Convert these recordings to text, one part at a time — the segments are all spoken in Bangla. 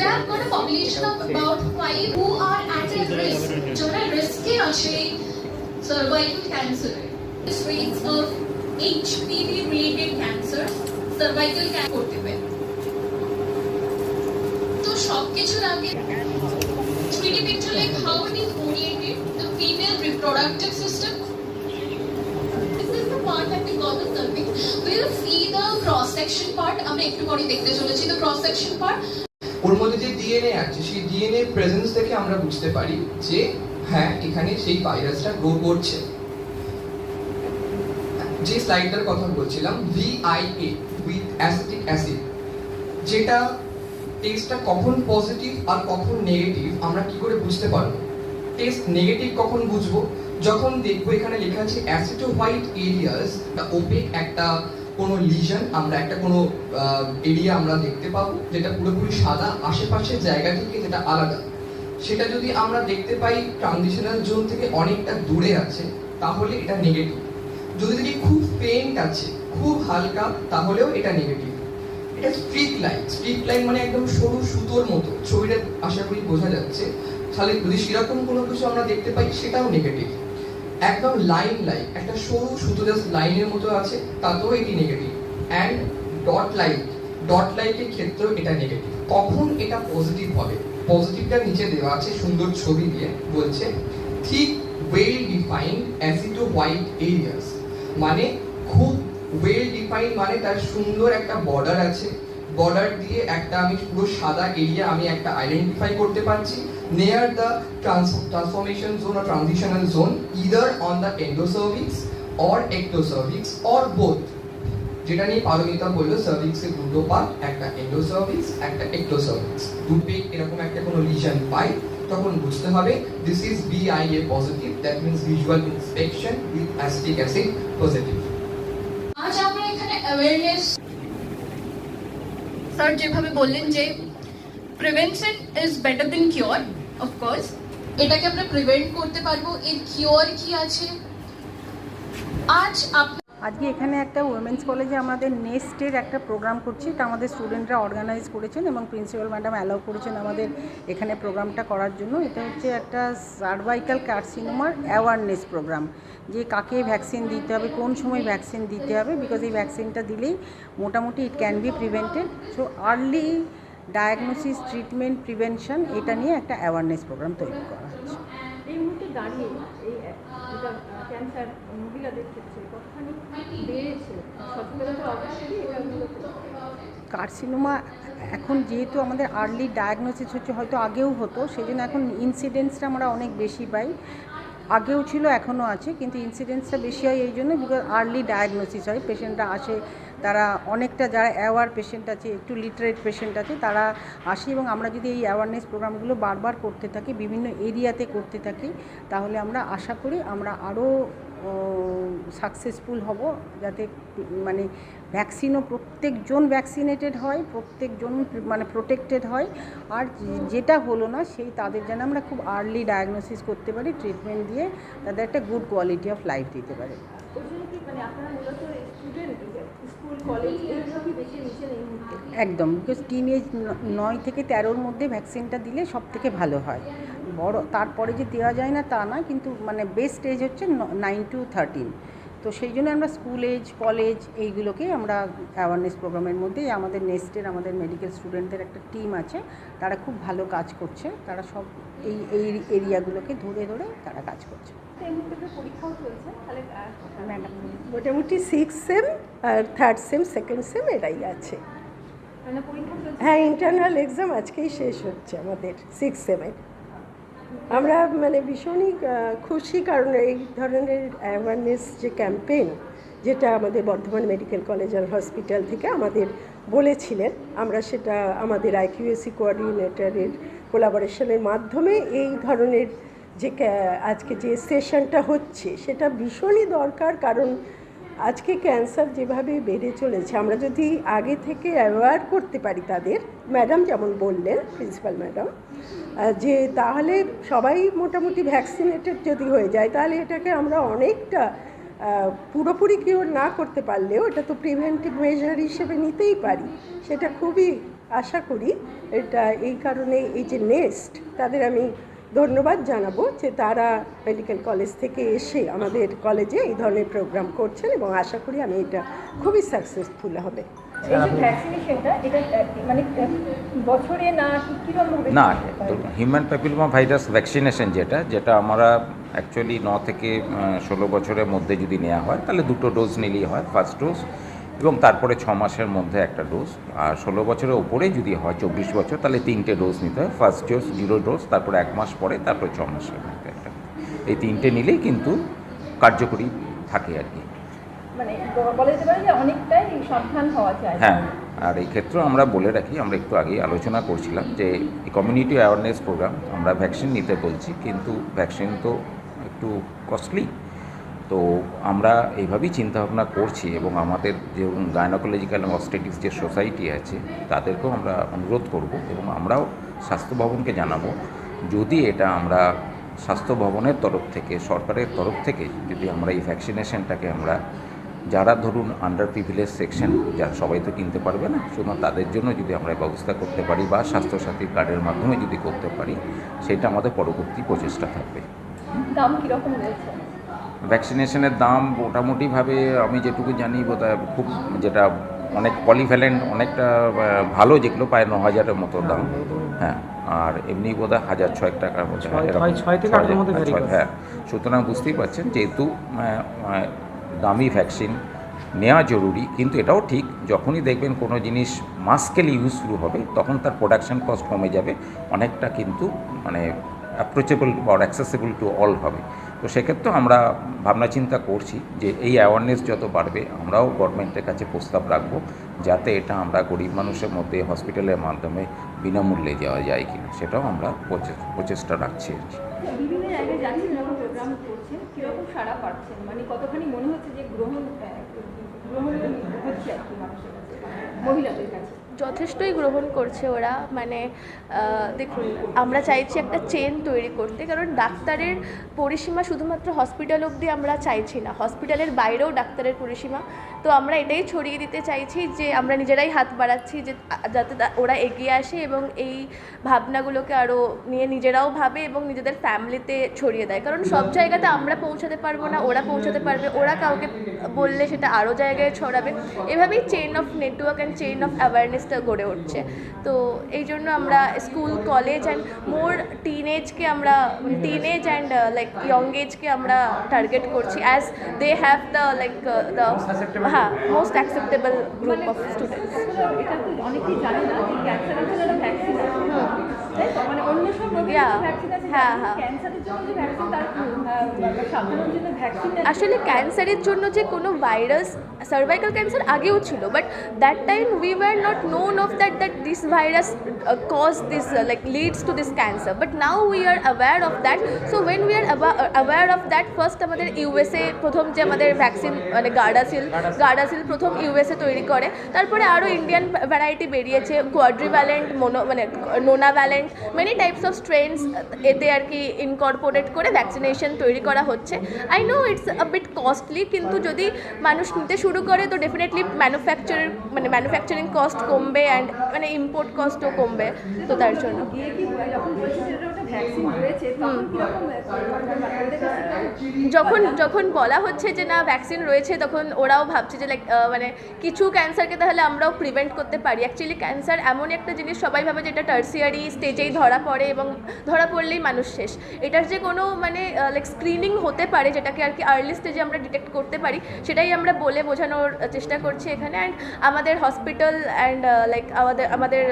have got a population of about 5 who are at a risk, जो risk के actually cervical cancer है. This rates of HPV related cancer, cervical cancer होते हुए. तो शॉप के चुराके 3D picture like how it is oriented the female reproductive system part that we call the cervix. We'll see the cross section part. আমরা একটু পরে দেখতে চলেছি the cross section part. ওর মধ্যে যে ডিএনএ আছে, সেই ডিএনএ প্রেজেন্স থেকে আমরা বুঝতে পারি যে হ্যাঁ এখানে সেই ভাইরাসটা গ্রো করছে যে স্লাইডটার কথা বলছিলাম ভিআইএ উইথ অ্যাসিটিক অ্যাসিড যেটা টেস্টটা কখন পজিটিভ আর কখন নেগেটিভ আমরা কি করে বুঝতে পারব টেস্ট নেগেটিভ কখন বুঝব? যখন দেখব এখানে লেখা আছে অ্যাসিটো হোয়াইট এরিয়াস ওপেক একটা কোনো লিজন আমরা একটা কোনো এরিয়া আমরা দেখতে পাবো, যেটা পুরোপুরি সাদা, আশেপাশের জায়গা থেকে যেটা আলাদা। সেটা যদি আমরা দেখতে পাই ট্রানজিশনাল জোন থেকে অনেকটা দূরে আছে, তাহলে এটা নেগেটিভ যদি দেখি খুব পেইন্ট আছে, খুব হালকা, তাহলেও এটা নেগেটিভ এটা স্ট্রিক লাইন স্ট্রিক লাইন মানে একদম সরু সুতোর মতো। ছবিটা আশা করি বোঝা যাচ্ছে। তাহলে যদি সেরকম কোনো কিছু আমরা দেখতে পাই সেটাও নেগেটিভ একদম লাইন লাইন একটা সরু সুতো জাস্ট লাইনের মতো আছে, তাতেও এটি negative and dot light dot লাইটের ক্ষেত্রেও এটা নেগেটিভ কখন এটা পজিটিভ হবে? পজিটিভটা নিচে দেওয়া আছে, সুন্দর ছবি দিয়ে বলছে ঠিক well defined acetowhite areas মানে খুব ওয়েল ডিফাইন্ড মানে তার সুন্দর একটা বর্ডার আছে। বর্ডার দিয়ে একটা আমি পুরো সাদা এরিয়া আমি একটা আইডেন্টিফাই করতে পারছি। Near the trans- transformation zone or transitional zone, either on the or ectocervix or both যেটা নিয়ে পারমিতা বলল সার্ভিক্সের দুটো পার্ট একটা এন্ডোসার্ভিক্স একটা এক্টোসার্ভিক্স দুটো এরকম একটা কোনো লিশন পাই, তখন বুঝতে হবে this is VIA positive that means visual inspection with acetic acid positive আজ আমরা এখানে অ্যাওয়ারনেস স্যার যেভাবে বললেন যে prevention is better than cure of course এটাকে আমরা প্রিভেন্ট করতে পারব। এর কিওর কি আছে? আজ আপনার আজকে এখানে একটা উইমেন্স কলেজে আমাদের নেস্টের একটা প্রোগ্রাম করছি এটা আমাদের স্টুডেন্টরা অর্গানাইজ করেছেন এবং প্রিন্সিপাল ম্যাডাম অ্যালাউ করেছেন আমাদের এখানে প্রোগ্রামটা করার জন্য এটা হচ্ছে একটা সার্ভাইকাল কার্সিনোমার অ্যাওয়ারনেস প্রোগ্রাম যে কাকে ভ্যাকসিন দিতে হবে কোন সময় ভ্যাকসিন দিতে হবে বিকজ এই ভ্যাকসিনটা দিলেই মোটামুটি it can be prevented so early diagnosis treatment prevention এটা নিয়ে একটা অ্যাওয়ারনেস প্রোগ্রাম তৈরি করা হচ্ছে এই মুহূর্তে দাঁড়িয়ে এই ক্যান্সার মহিলাদের ক্ষেত্রে কার্সিনোমা এখন যেহেতু আমাদের আর্লি ডায়াগনোসিস হচ্ছে হয়তো আগেও হতো সেই জন্য এখন ইনসিডেন্সটা আমরা অনেক বেশি পাই। আগেও ছিল এখনও আছে কিন্তু ইনসিডেন্সটা বেশি হয় এই জন্য বিকজ আর্লি ডায়াগনোসিস হয়। পেশেন্টরা আসে তারা অনেকটা যারা অ্যাওয়ার পেশেন্ট আছে একটু লিটারেট পেশেন্ট আছে তারা আসে এবং আমরা যদি এই অ্যাওয়ারনেস প্রোগ্রামগুলো বারবার করতে থাকি বিভিন্ন এরিয়াতে করতে থাকি তাহলে আমরা আশা করি আমরা আরও সাকসেসফুল হব যাতে মানে ভ্যাকসিনও প্রত্যেকজন ভ্যাকসিনেটেড হয়, প্রত্যেকজন মানে প্রোটেক্টেড হয়। আর যেটা হলো না, সেই তাদের যেন আমরা খুব আর্লি ডায়াগনোসিস করতে পারি ট্রিটমেন্ট দিয়ে তাদের একটা গুড কোয়ালিটি অফ লাইফ দিতে পারে। একদম বিকজ টিন এজ নয় থেকে তেরোর মধ্যে ভ্যাকসিনটা দিলে সব থেকে ভালো হয়। বড় তারপরে যে দেওয়া যায় না তা না কিন্তু মানে বেস্ট এজ হচ্ছে নাইন টু থার্টিন তো সেই জন্য আমরা স্কুল এজ কলেজ এইগুলোকে আমরা অ্যাওয়ারনেস প্রোগ্রামের মধ্যে আমাদের নেস্টের আমাদের মেডিকেল স্টুডেন্টদের একটা টিম আছে। তারা খুব ভালো কাজ করছে। তারা সব এই এই এরিয়াগুলোকে ধরে ধরে তারা কাজ করছে। ম্যাডাম মোটামুটি সিক্স সেম আর থার্ড সেম সেকেন্ড সেম এটাই আছে। মানে হ্যাঁ ইন্টারনাল এক্সাম আজকেই শেষ হচ্ছে আমাদের সিক্স সেমের আমরা মানে ভীষণই খুশি কারণ এই ধরনের অ্যাওয়ারনেস যে ক্যাম্পেইন যেটা আমাদের বর্ধমান মেডিকেল কলেজ আর হসপিটাল থেকে আমাদের বলেছিলেন, আমরা সেটা আমাদের আইকিউএসি কোঅর্ডিনেটরের কোলাবোরেশনের মাধ্যমে এই ধরনের যে আজকে যে সেশনটা হচ্ছে সেটা ভীষণই দরকার কারণ আজকে ক্যান্সার যেভাবে বেড়ে চলেছে, আমরা যদি আগে থেকে অ্যাওয়ার করতে পারি তাদের ম্যাডাম যেমন বললেন প্রিন্সিপাল ম্যাডাম যে তাহলে সবাই মোটামুটি ভ্যাকসিনেটেড যদি হয়ে যায়, তাহলে এটাকে আমরা অনেকটা পুরোপুরি কিওর না করতে পারলেও এটা তো প্রিভেন্টিভ মেজার হিসেবে নিতেই পারি। সেটা খুবই আশা করি। এটা এই কারণে এই যে নেক্সট তাদের আমি ধন্যবাদ জানাব যে তারা মেডিকেল কলেজ থেকে এসে আমাদের কলেজে এই ধরনের প্রোগ্রাম করছেন এবং আশা করি আমি এটা খুবই সাকসেসফুল হবে। এই যে ভ্যাকসিনেশনটা এটা আহ, মানে না হিউম্যান প্যাপিলোমা ভাইরাস ভ্যাকসিনেশন যেটা যেটা আমরা অ্যাকচুয়ালি ন থেকে ষোলো বছরের মধ্যে যদি নেওয়া হয় তাহলে দুটো ডোজ নিলেই হয়। ফার্স্ট ডোজ এবং তারপরে ছ মাসের মধ্যে একটা ডোজ আর ষোলো বছরের ওপরে যদি হয় চব্বিশ বছর তাহলে তিনটে ডোজ নিতে হয়। ফার্স্ট ডোজ জিরো ডোজ তারপরে এক মাস পরে তারপরে ছ মাসের মধ্যে একটা এই তিনটে নিলেই কিন্তু কার্যকরী থাকে আর কি। মানে হ্যাঁ আর এই ক্ষেত্রেও আমরা বলে রাখি আমরা একটু আগেই আলোচনা করছিলাম যে কমিউনিটি অ্যাওয়ারনেস প্রোগ্রাম আমরা ভ্যাকসিন নিতে বলছি কিন্তু ভ্যাকসিন তো একটু কস্টলি তো আমরা এইভাবেই চিন্তাভাবনা করছি এবং আমাদের যে গায়নোকোলজিক্যাল অস্টেটিক্স যে সোসাইটি আছে, তাদেরকেও আমরা অনুরোধ করব এবং আমরাও স্বাস্থ্য ভবনকে জানাব। যদি এটা আমরা স্বাস্থ্য ভবনের তরফ থেকে, সরকারের তরফ থেকে যদি আমরা এই ভ্যাকসিনেশনটাকে আমরা, যারা ধরুন আন্ডার প্রিভিলেজ সেকশন যারা সবাই তো কিনতে পারবে না শুধু তাদের জন্য যদি আমরা ব্যবস্থা করতে পারি বা স্বাস্থ্যসাথী কার্ডের মাধ্যমে যদি করতে পারি, সেটা আমাদের পরবর্তী প্রচেষ্টা থাকবে। দাম কীরকম রয়েছে? ভ্যাকসিনেশনের দাম মোটামুটিভাবে আমি যেটুকু জানি বোধহয় খুব যেটা অনেক পলিভ্যালেন্ট অনেকটা ভালো যেগুলো প্রায় ন হাজারের মতো দাম হ্যাঁ আর এমনি বোধ হয় হাজার ছয়েক টাকার করে। হ্যাঁ সুতরাং বুঝতেই পারছেন যেহেতু দামি ভ্যাকসিন নেওয়া জরুরি কিন্তু এটাও ঠিক যখনই দেখবেন কোনো জিনিস মাস্কেলি ইউজ শুরু হবে তখন তার প্রোডাকশন কস্ট কমে যাবে অনেকটা কিন্তু মানে অ্যাপ্রোচেবল বা অ্যাক্সেসেবল টু অল হবে তো সেক্ষেত্রেও আমরা ভাবনা চিন্তা করছি যে এই অ্যাওয়ারনেস যত বাড়বে, আমরাও গভর্নমেন্টের কাছে প্রস্তাব রাখব যাতে এটা আমরা গরিব মানুষের মধ্যে হসপিটালের মাধ্যমে বিনামূল্যে দেওয়া যায় কিনা, সেটাও আমরা প্রচে- প্রচেষ্টা রাখছি আর কি। মানে মহিলাদের যথেষ্টই গ্রহণ করছে ওরা। মানে দেখুন, আমরা চাইছি একটা চেন তৈরি করতে, কারণ ডাক্তারের পরিসীমা শুধুমাত্র হসপিটাল অবধি আমরা চাইছি না। হসপিটালের বাইরেও ডাক্তারের পরিসীমা তো আমরা এটাই ছড়িয়ে দিতে চাইছি যে আমরা নিজেরাই হাত বাড়াচ্ছি যে যাতে ওরা এগিয়ে আসে এবং এই ভাবনাগুলোকে আরও নিয়ে নিজেরাও ভাবে এবং নিজেদের ফ্যামিলিতে ছড়িয়ে দেয়। কারণ সব জায়গাতে আমরা পৌঁছাতে পারব না, ওরা পৌঁছাতে পারবে, ওরা কাউকে বললে সেটা আরও জায়গায় ছড়াবে। এভাবেই chain of network and chain of অ্যাওয়ারনেসটা গড়ে উঠছে। তো এই জন্য আমরা স্কুল কলেজ অ্যান্ড মোর টিনেজকে আমরা টিনেজ অ্যান্ড লাইক ইয়ং এজকে আমরা টার্গেট করছি as they have the like the হ্যাঁ most acceptable group of students এটা তো অনেকেই জানে না যে ক্যান্সারের জন্য একটা ভ্যাকসিন আছে মানে অন্য সব রোগের ভ্যাকসিন আছে হ্যাঁ, হ্যাঁ। ক্যান্সারের জন্য যে ভ্যাকসিন তার আসলে ক্যান্সারের জন্য যে কোনো ভাইরাস সার্ভাইকাল ক্যান্সার আগেও ছিল but that time we were not known of that that this virus cause this like leads to this cancer but now we are aware of that so when we are aware of that first আমাদের ইউএসএ প্রথম যে আমাদের ভ্যাকসিন মানে গার্ডাসিল গার্ডাসিল প্রথম ইউএসএ তৈরি করে। তারপরে আরও ইন্ডিয়ান ভ্যারাইটি বেরিয়েছে কোয়াড্রিভ্যালেন্ট মোনো মানে nonavalent many types of strains এতে আর কি ইনকর্পোরেট করে ভ্যাকসিনেশন তৈরি করা হচ্ছে। I know it's a bit costly কিন্তু যদি মানুষ নিতে শুরু করে, তো ডেফিনেটলি ম্যানুফ্যাকচার মানে ম্যানুফ্যাকচারিং কস্ট কমবে অ্যান্ড মানে ইম্পোর্ট কস্টও কমবে, তো তার জন্য। ভ্যাকসিন রয়েছে তখন কীরকম যখন যখন বলা হচ্ছে যে না ভ্যাকসিন রয়েছে তখন ওরাও ভাবছে যে লাইক মানে কিছু ক্যান্সারকে তাহলে আমরাও প্রিভেন্ট করতে পারি। অ্যাকচুয়ালি ক্যান্সার এমন একটা জিনিস সবাই ভাবে যেটা টার্সিয়ারি স্টেজেই ধরা পড়ে এবং ধরা পড়লেই মানুষ শেষ। এটার যে কোনো মানে লাইক স্ক্রিনিং হতে পারে যেটাকে আর কি আর্লি স্টেজে আমরা ডিটেক্ট করতে পারি সেটাই আমরা বলে বোঝানোর চেষ্টা করছি এখানে। অ্যান্ড আমাদের হসপিটাল অ্যান্ড লাইক আমাদের আমাদের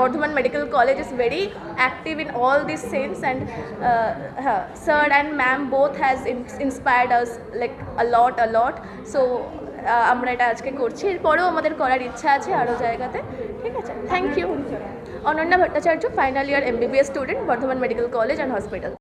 Bardhaman medical college is very active in all this sense and হ্যাঁ sir and ma'am both has inspired us, like, a lot a lot. So আমরা এটা আজকে করছি। এরপরেও আমাদের করার ইচ্ছা আছে আরও জায়গাতে। ঠিক আছে? Thank you Ananya Bhattacharya final year MBBS student Bardhaman medical college and hospital